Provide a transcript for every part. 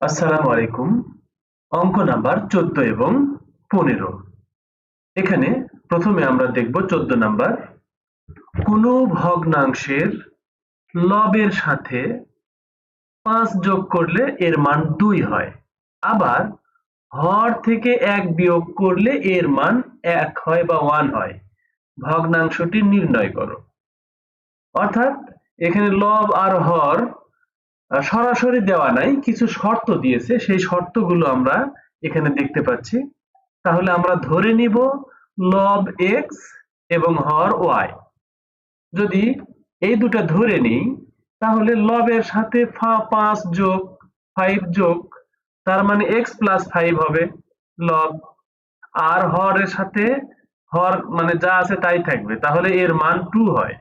আসসালামু আলাইকুম। অঙ্ক নাম্বার চোদ্দ এবং পনেরো। এখানে প্রথমে আমরা দেখব চোদ্দ নাম্বার। কোনো ভগ্নাংশের লবের সাথে পাঁচ যোগ করলে এর মান দুই হয়। আবার হর থেকে এক বিয়োগ করলে এর মান এক হয় বা ওয়ান হয়। ভগ্নাংশটি নির্ণয় করো। অর্থাৎ এখানে লব আর হর সরাসরি দেওয়া নাই, কিছু শর্ত দিয়েছে, সেই শর্তগুলো আমরা এখানে দেখতে পাচ্ছি। তাহলে আমরা ধরে নিব লব এক্স এবং হর ওয়াই যদি এই দুটো ধরে নিই, তাহলে লবের সাথে ফা- পাঁচ যোগ ফাইভ যোগ, তার মানে এক্স প্লাস ফাইভ হবে। লব আর হরের সাথে হর মানে যা আছে তাই থাকবে। তাহলে এর মান টু হয়।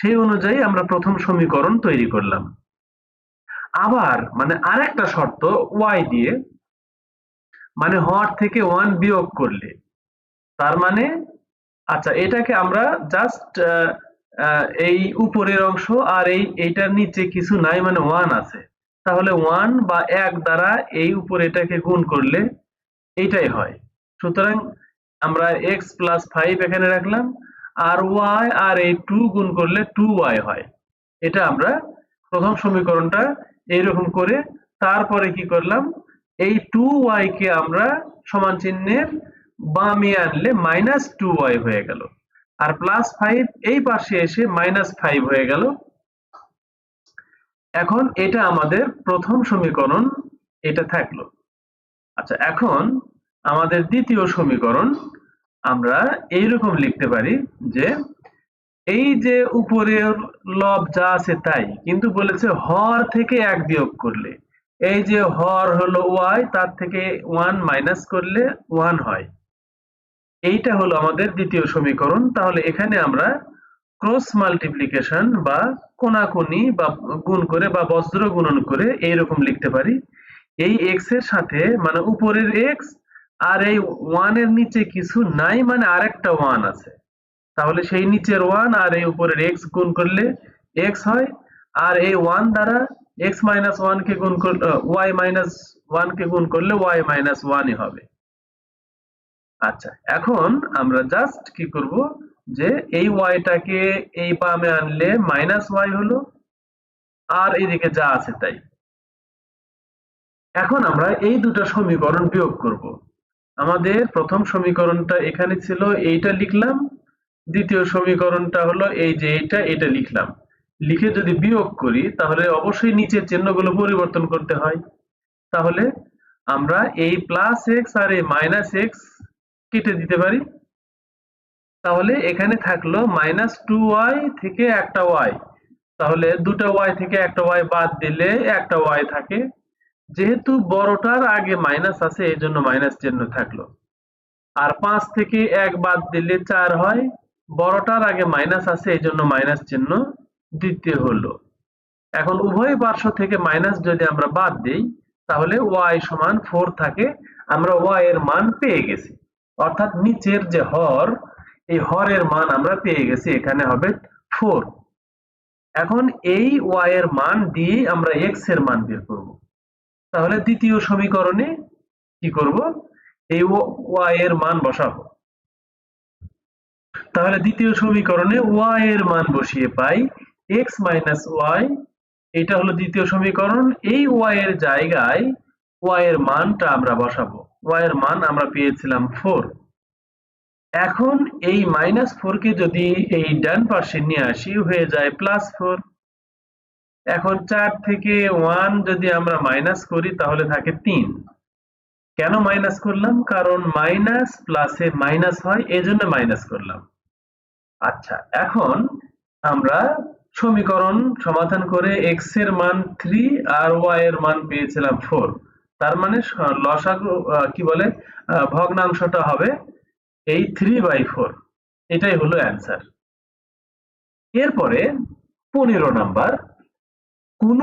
সেই অনুযায়ী আমরা প্রথম সমীকরণ তৈরি করলাম। আবার মানে আরেকটা শর্ত ওয়াই দিয়ে মানে হর থেকে ওয়ান বিয়োগ করলে। তার মানে আচ্ছা এটাকে আমরা জাস্ট এই উপরের অংশ আর এই এইটার নিচে কিছু নাই মানে ওয়ান আছে। তাহলে ওয়ান বা এক দ্বারা এই উপরে এটাকে গুণ করলে এইটাই হয়। সুতরাং আমরা এক্স প্লাস ফাইভ এখানে রাখলাম, আর ওয়াই আর এই টু গুণ করলে টু ওয়াই হয়। এটা আমরা প্রথম সমীকরণটা এইরকম করে তারপরে কি করলাম? এই টু ওয়াই কে আমরা সমান চিহ্নের বামে আনলে মাইনাস টু ওয়াই হয়ে গেল। আর প্লাস ফাইভ এই পাশে এসে মাইনাস ফাইভ হয়ে গেল। এখন এটা আমাদের প্রথম সমীকরণ, এটা থাকল। আচ্ছা এখন আমাদের দ্বিতীয় সমীকরণ, আমরা এইরকম লিখতে পারি যে এই যে উপরের লব যা আছে তাই, কিন্তু বলেছে হর থেকে এক বিয়োগ করলে। এই যে হর হলো ওয়াই, তার থেকে ওয়ান মাইনাস করলে ওয়ান হয়। এইটা হলো আমাদের দ্বিতীয় সমীকরণ। তাহলে এখানে আমরা ক্রস মাল্টিপ্লিকেশন বা কোনাকুনি বা গুণ করে বা বজ্র গুণন করে এইরকম লিখতে পারি। এই এক্সের সাথে মানে উপরের এক্স আর এই ওয়ানের নিচে কিছু নাই মানে আরেকটা ওয়ান আছে। তাহলে সেই নিচের ওয়ান আর এই উপরের এক্স গুণ করলে এক্স হয়, আর এই ওয়ান দ্বারা এক্স মাইনাস ওয়ান কে গুণ করলে ওয়াই মাইনাস ওয়ান কে গুণ করলে ওয়াই মাইনাস ওয়ানই হবে। আচ্ছা এখন আমরা জাস্ট কি করব যে এই ওয়াইটাকে এই বামে আনলে মাইনাস ওয়াই হলো, আর এদিকে যা আছে তাই। এখন আমরা এই দুটো সমীকরণ বিয়োগ করব। আমাদের প্রথম সমীকরণটা এখানে ছিল, এইটা লিখলাম দ্বিতীয় সমীকরণটা হলো এই যে এইটা, এটা লিখলাম। লিখে যদি বিয়োগ করি, তাহলে অবশ্যই নিচের চিহ্নগুলো পরিবর্তন করতে হয়। তাহলে আমরা এই প্লাস এক্স আর এই মাইনাস এক্স কেটে দিতে পারি। তাহলে এখানে থাকল মাইনাস টু ওয়াই থেকে একটা ওয়াই তাহলে দুটো ওয়াই থেকে একটা ওয়াই বাদ দিলে একটা ওয়াই থাকে। যেহেতু বড়টার আগে মাইনাস আছে এই জন্য মাইনাস চিহ্ন থাকল। আর পাঁচ থেকে এক বাদ দিলে চার হয়। বড়টার আগে মাইনাস আছে, এই জন্য মাইনাস চিহ্ন দিতে হলো। এখন উভয় পার্শ্ব থেকে মাইনাস যদি আমরা বাদ দিই, তাহলে ওয়াই সমান ফোর থাকে, আমরা ওয়াই এর মান পেয়ে গেছি। অর্থাৎ নিচের যে হর, এই হরের মান আমরা পেয়ে গেছি, এখানে হবে ফোর এখন এই ওয়াই এর মান দিয়ে আমরা এক্সের মান বের করব। তাহলে দ্বিতীয় সমীকরণে কি করব? এই ওয়াই এর মান বসাবো। তাহলে দ্বিতীয় সমীকরণে ওয়াই এর মান বসিয়ে পাই এক্স মাইনাস ওয়াই এটা হলো দ্বিতীয় সমীকরণ, এই ওয়াই এর জায়গায় ওয়াই এর মানটা আমরা বসাবো। ওয়াই এর মান আমরা পেয়েছিলাম ফোর এখন এই মাইনাস ফোর কে যদি এই ডান পাশে নিয়ে আসি, হয়ে যায় প্লাস ফোর এখন চার থেকে ওয়ান যদি আমরা মাইনাস করি, তাহলে থাকে তিন। কেন মাইনাস করলাম? কারণ মাইনাস প্লাসে মাইনাস হয় এই জন্য মাইনাস করলাম। আচ্ছা এখন আমরা সমীকরণ সমাধান করে এক্সের মান থ্রি আর ওয়াই এর মান পেয়েছিলাম ফোর তার মানে লসাগু কি বলে? ভগ্নাংশটা হবে এই থ্রি বাই ফোর এটাই হলো অ্যান্সার এরপরে পনেরো নাম্বার কোন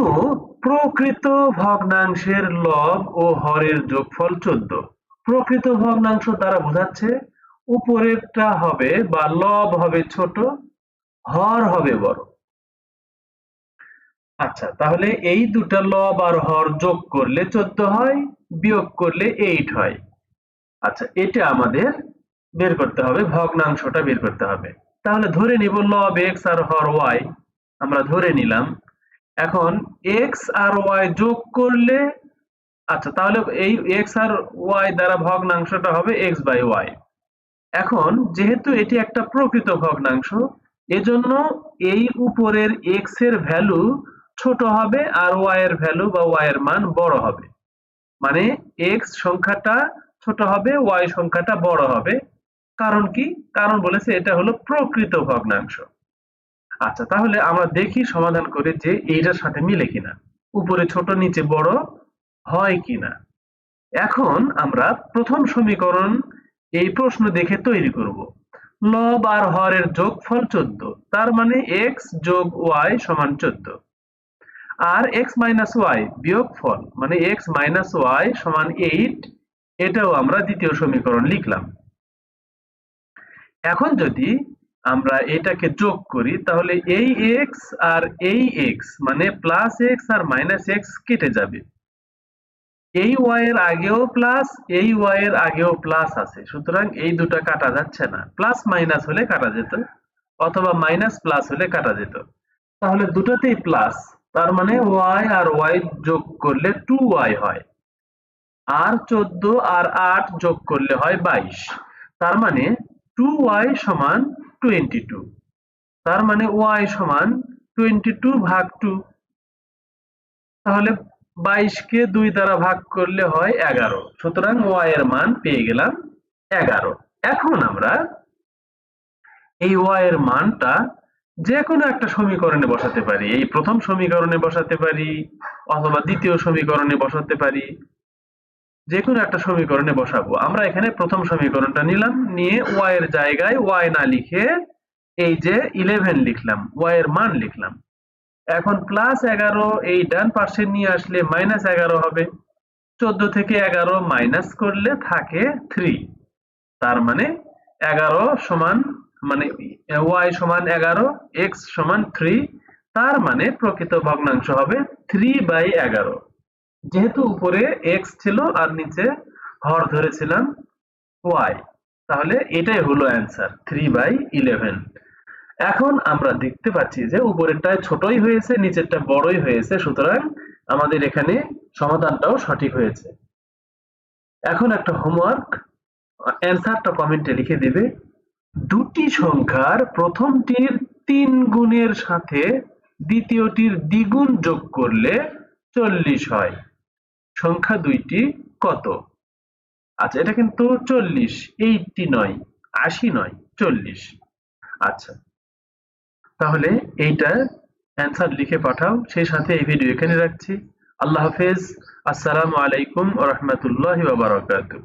প্রকৃত ভগ্নাংশের লব ও হরের যোগফল চোদ্দ। প্রকৃত ভগ্নাংশ দ্বারা বোঝাচ্ছে উপরেরটা হবে বা লব হবে ছোট, হর হবে বড়। আচ্ছা তাহলে এই দুটা লব আর হর যোগ করলে চোদ্দ হয়, বিয়োগ করলে এইট হয়। আচ্ছা এটা আমাদের বের করতে হবে, ভগ্নাংশটা বের করতে হবে। তাহলে ধরে নিব লব এক্স আর হর ওয়াই আমরা ধরে নিলাম এখন এক্স আর ওয়াই যোগ করলে আচ্ছা তাহলে এই এক্স আর ওয়াই দ্বারা ভগ্নাংশটা হবে এক্স বাই ওয়াই এখন যেহেতু এটি একটা প্রকৃত ভগ্নাংশ, এজন্য এই উপরের এক্সের ভ্যালু ছোট হবে আর ওয়াই এর ভ্যালু বা ওয়াই এর মান বড় হবে। মানে এক্স সংখ্যাটা ছোট হবে ওয়াই সংখ্যাটা বড় হবে। কারণ কি? কারণ বলেছে এটা হলো প্রকৃত ভগ্নাংশ। আচ্ছা তাহলে আমরা দেখি সমাধান করে যে এইটার সাথে মিলে কিনা। উপরে ছোট, নিচে বড় হয় কিনা। এখন আমরা প্রথম সমীকরণ এই প্রশ্ন দেখে তৈরি করব। লব আর হরের যোগফল চোদ্দ, তার মানে এক্স যোগ ওয়াই সমান চোদ্দ। আর এক্স মাইনাস ওয়াই বিয়োগ ফল মানে এক্স মাইনাস ওয়াই সমান এইট এটাও আমরা দ্বিতীয় সমীকরণ লিখলাম। এখন যদি আমরা এটাকে যোগ করি, তাহলে এই এক্স আর এই এক্স মানে প্লাস এক্স আর মাইনাস এক্স কেটে যাবে। এই ওয়াই এর আগেও প্লাস এই ওয়াই এর আগেও প্লাস আছে। সুতরাং এই দুটো কাটা যাচ্ছে না। প্লাস মাইনাস হলে কাটা যেত, অথবা মাইনাস প্লাস হলে কাটা যেত। তাহলে দুটোতেই প্লাস তার মানে ওয়াই আর ওয়াই যোগ করলে টু ওয়াই হয়। আর চোদ্দ আর আট যোগ করলে হয় বাইশ। তার মানে টু ওয়াই সমান টোয়েন্টি টু। তার মানে ওয়াই সমান টোয়েন্টি টু ভাগ টু। তাহলে বাইশকে দুই দ্বারা ভাগ করলে হয় এগারো। সুতরাং ওয়াই এর মান পেয়ে গেলাম এগারো। এখন আমরা এই ওয়াই এর মানটা যে কোনো একটা সমীকরণে বসাতে পারি। এই প্রথম সমীকরণে বসাতে পারি, অথবা দ্বিতীয় সমীকরণে বসাতে পারি। যে কোনো একটা সমীকরণে বসাবো। আমরা এখানে প্রথম সমীকরণটা নিলাম, নিয়ে ওয়াই এর জায়গায় ওয়াই না লিখে এই যে ইলেভেন লিখলাম ওয়াই এর মান লিখলাম। এখন প্লাস এগারো এই ডান পাশে নিয়ে আসলে মাইনাস এগারো হবে। চোদ্দ থেকে এগারো মাইনাস করলে থাকে থ্রি তার মানে এগারো সমান মানে ওয়াই সমান এগারো এক্স সমান থ্রি তার মানে প্রকৃত ভগ্নাংশ হবে থ্রি বাই এগারো। যেহেতু উপরে এক্স ছিল আর নিচে হর ধরেছিলাম ওয়াই তাহলে এটাই হলো অ্যান্সার থ্রি বাই ইলেভেন এখন আমরা দেখতে পাচ্ছি যে উপরেরটায় ছোটই হয়েছে, নিচেরটা বড়ই হয়েছে, সুতরাং আমাদের এখানে সমাধানটাও সঠিক হয়েছে। এখন একটা হোমওয়ার্ক অ্যান্সারটা কমেন্টে লিখে দিবে। দুটি সংখ্যার প্রথমটির তিন গুণের সাথে দ্বিতীয়টির দ্বিগুণ যোগ করলে চল্লিশ হয়। সংখ্যা দুইটি কত? আচ্ছা এটা কিন্তু চল্লিশ এইটি নয়, আশি নয়, চল্লিশ। আচ্ছা তাহলে এইটা অ্যান্সার লিখে পাঠাও, সেই সাথে এই ভিডিও এখানে রাখছি। আল্লাহ হাফেজ, আসসালামু আলাইকুম রহমতুল্লাহ বারাকাতুহ।